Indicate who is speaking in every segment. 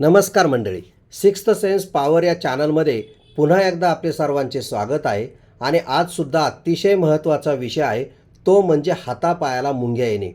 Speaker 1: नमस्कार मंडळी. Sixth sense power या चॅनलमध्ये पुन्हा एकदा आपले सर्वांचे स्वागत आहे आणि आजसुद्धा अतिशय महत्त्वाचा विषय आहे तो म्हणजे हातापायाला मुंग्या येणे.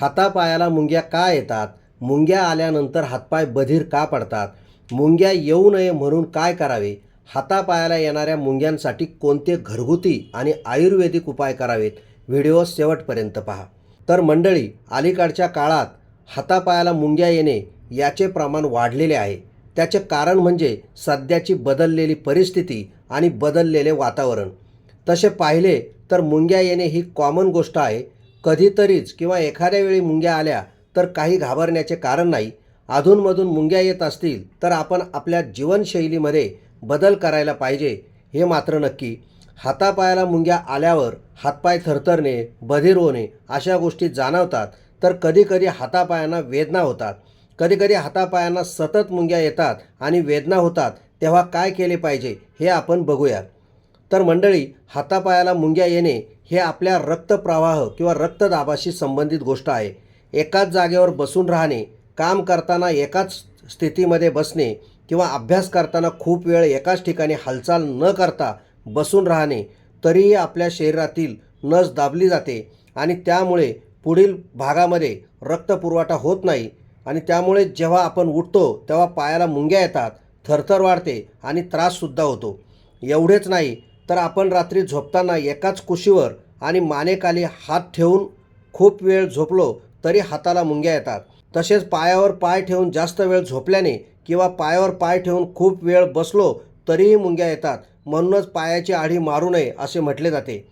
Speaker 1: हातापायाला मुंग्या का येतात? मुंग्या आल्यानंतर हातपाय बधीर का पडतात? मुंग्या येऊ नये म्हणून काय करावे? हातापायाला येणाऱ्या मुंग्यांसाठी कोणते घरगुती आणि आयुर्वेदिक उपाय करावेत? व्हिडिओ शेवटपर्यंत पहा. तर मंडळी अलीकडच्या काळात हातापायाला मुंग्या येणे याचे प्रमाण वाढलेले आहे. त्याचे कारण म्हणजे सध्याची बदललेली परिस्थिती आणि बदललेले वातावरण. तसे पाहिले तर मुंग्या येणे ही कॉमन गोष्ट आहे. कधीतरीच किंवा एखाद्या वेळी मुंग्या आल्या तर काही घाबरण्याचे कारण नाही. अधूनमधून मुंग्या येत असतील तर आपण आपल्या जीवनशैलीमध्ये बदल करायला पाहिजे हे मात्र नक्की. हातापायाला मुंग्या आल्यावर हातपाय थरथरणे बधीर होणे अशा गोष्टी जाणवतात तर कधीकधी हातापायांना वेदना होतात. कधीकधी हातापायांना सतत मुंग्या येतात आणि वेदना होतात तेव्हा काय केले पाहिजे हे आपण बघूया. तर मंडळी हातापायाला मुंग्या येणे हे आपल्या रक्तप्रवाह किंवा रक्तदाबाशी संबंधित गोष्ट आहे. एकाच जागेवर बसून राहणे काम करताना एकाच स्थितीमध्ये बसणे किंवा अभ्यास करताना खूप वेळ एकाच ठिकाणी हालचाल न करता बसून राहणे तरीही आपल्या शरीरातील नस दाबली जाते आणि त्यामुळे पुढील भागामध्ये रक्तपुरवठा होत नाही. आणि त्यामुळे जेव्हा आपण उठतो तेव्हा पायाला मुंग्या येतात थरथर वाढते आणि त्राससुद्धा होतो. एवढेच नाही तर आपण रात्री झोपताना एकाच कुशीवर आणि मानेखाली हात ठेवून खूप वेळ झोपलो तरी हाताला मुंग्या येतात. तसेच पायावर पाय ठेवून जास्त वेळ झोपल्याने किंवा पायावर पाय ठेवून खूप वेळ बसलो तरीही मुंग्या येतात. म्हणूनच पायाची आढी मारू नये असे म्हटले जाते.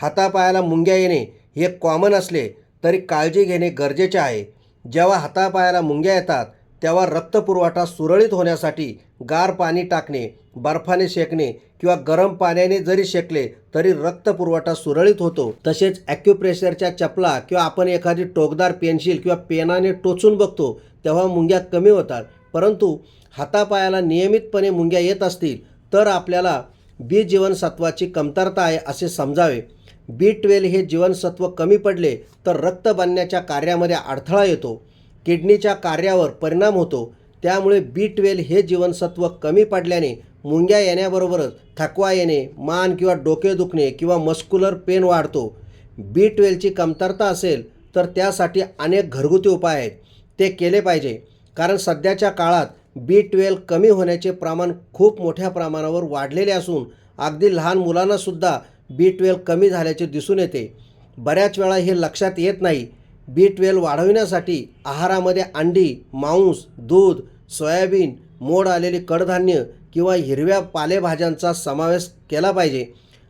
Speaker 1: हातापायाला मुंग्या येणे हे कॉमन असले तरी काळजी घेणे गरजेचे आहे. जेव्हा हातापायाला मुंग्या येतात तेव्हा रक्तपुरवठा सुरळीत होण्यासाठी गार पाणी टाकणे बर्फाने शेकणे किंवा गरम पाण्याने जरी शेकले तरी रक्तपुरवठा सुरळीत होतो. तसेच ॲक्युप्रेशरच्या चपला किंवा आपण एखादी टोकदार पेन्सिल किंवा पेनाने टोचून बघतो तेव्हा मुंग्या कमी होतात. परंतु हातापायाला नियमितपणे मुंग्या येत असतील तर आपल्याला बी जीवनसत्वाची कमतरता आहे असे समजावे. बी ट्वेल्व हे जीवनसत्व कमी पडले तर रक्त बनण्याच्या कार्यामध्ये अडथळा येतो. किडनीच्या कार्यावर परिणाम होतो. त्यामुळे बी ट्वेल्व हे जीवनसत्व कमी पडल्याने मुंग्या येण्याबरोबरच थकवा येणे मान किंवा डोके दुखणे किंवा मस्क्युलर पेन वाढतो. बी ट्वेल्वची कमतरता असेल तर त्यासाठी अनेक घरगुती उपाय आहेत. ते केले पाहिजे. कारण सध्याच्या काळात बी ट्वेल्व कमी होण्याचे प्रमाण खूप मोठ्या प्रमाणावर वाढलेले असून अगदी लहान मुलांनासुद्धा बी ट्वेल्व कमी झाल्याचे दिसून येते. बऱ्याच वेळा हे लक्षात येत नाही. बी ट्वेल्व वाढविण्यासाठी आहारामध्ये अंडी मांस दूध सोयाबीन मोड आलेली कडधान्य किंवा हिरव्या पालेभाज्यांचा समावेश केला पाहिजे.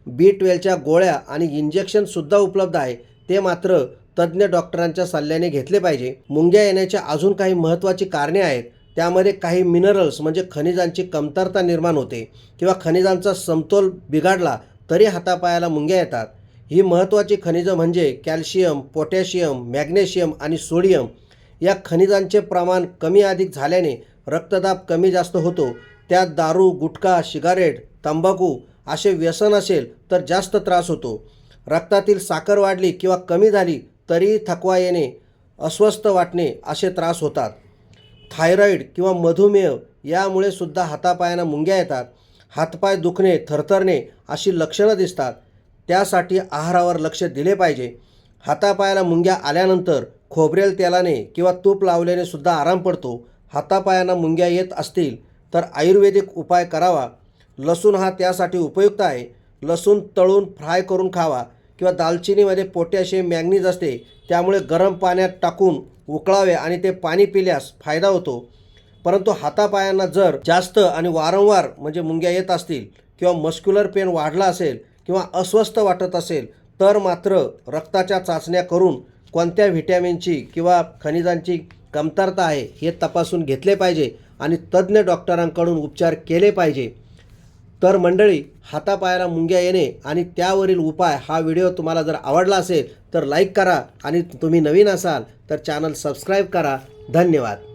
Speaker 1: बी ट्वेल्वच्या गोळ्या आणि इंजेक्शनसुद्धा उपलब्ध आहे. ते मात्र तज्ज्ञ डॉक्टरांच्या सल्ल्याने घेतले पाहिजे. मुंग्या येण्याच्या अजून काही महत्त्वाची कारणे आहेत. त्यामध्ये काही मिनरल्स म्हणजे खनिजांची कमतरता निर्माण होते किंवा खनिजांचा समतोल बिघाडला तरी हातापायाला मुंग्या येतात. ही महत्त्वाची खनिजं म्हणजे कॅल्शियम पोटॅशियम मॅग्नेशियम आणि सोडियम. या खनिजांचे प्रमाण कमी अधिक झाल्याने रक्तदाब कमी जास्त होतो. त्यात दारू गुटखा सिगारेट तंबाखू असे व्यसन असेल तर जास्त त्रास होतो. रक्तातील साखर वाढली किंवा कमी झाली तरीही थकवा येणे अस्वस्थ वाटणे असे त्रास होतात. थायरॉईड किंवा मधुमेह यामुळे सुद्धा हातापायांना मुंग्या येतात. हातपाय दुखणे थरथरणे अशी लक्षणं दिसतात. त्यासाठी आहारावर लक्ष दिले पाहिजे. हातापायाला मुंग्या आल्यानंतर खोबरेल तेलाने किंवा तूप लावल्याने सुद्धा आराम पडतो. हातापायांना मुंग्या येत असतील तर आयुर्वेदिक उपाय करावा. लसूण हा त्यासाठी उपयुक्त आहे. लसूण तळून फ्राय करून खावा किंवा दालचिनीमध्ये पोटॅशियम मॅग्नीज असते त्यामुळे गरम पाण्यात टाकून उकळावे आणि ते पाणी पिल्यास फायदा होतो. परंतु हातापायांना जर जास्त आणि वारंवार म्हणजे मुंग्या येत असतील किंवा मस्क्युलर पेन वाढला असेल किंवा अस्वस्थ वाटत असेल तर मात्र रक्ताच्या चाचण्या करून कोणत्या व्हिटॅमिनची किंवा खनिजांची कमतरता आहे हे तपासून घेतले पाहिजे आणि तज्ज्ञ डॉक्टरांकडून उपचार केले पाहिजे. तर मंडळी हातापायाला मुंग्या येणे आणि त्यावरील उपाय हा व्हिडिओ तुम्हाला जर आवडला असेल तर लाईक करा आणि तुम्ही नवीन असाल तर चॅनल सबस्क्राईब करा. धन्यवाद.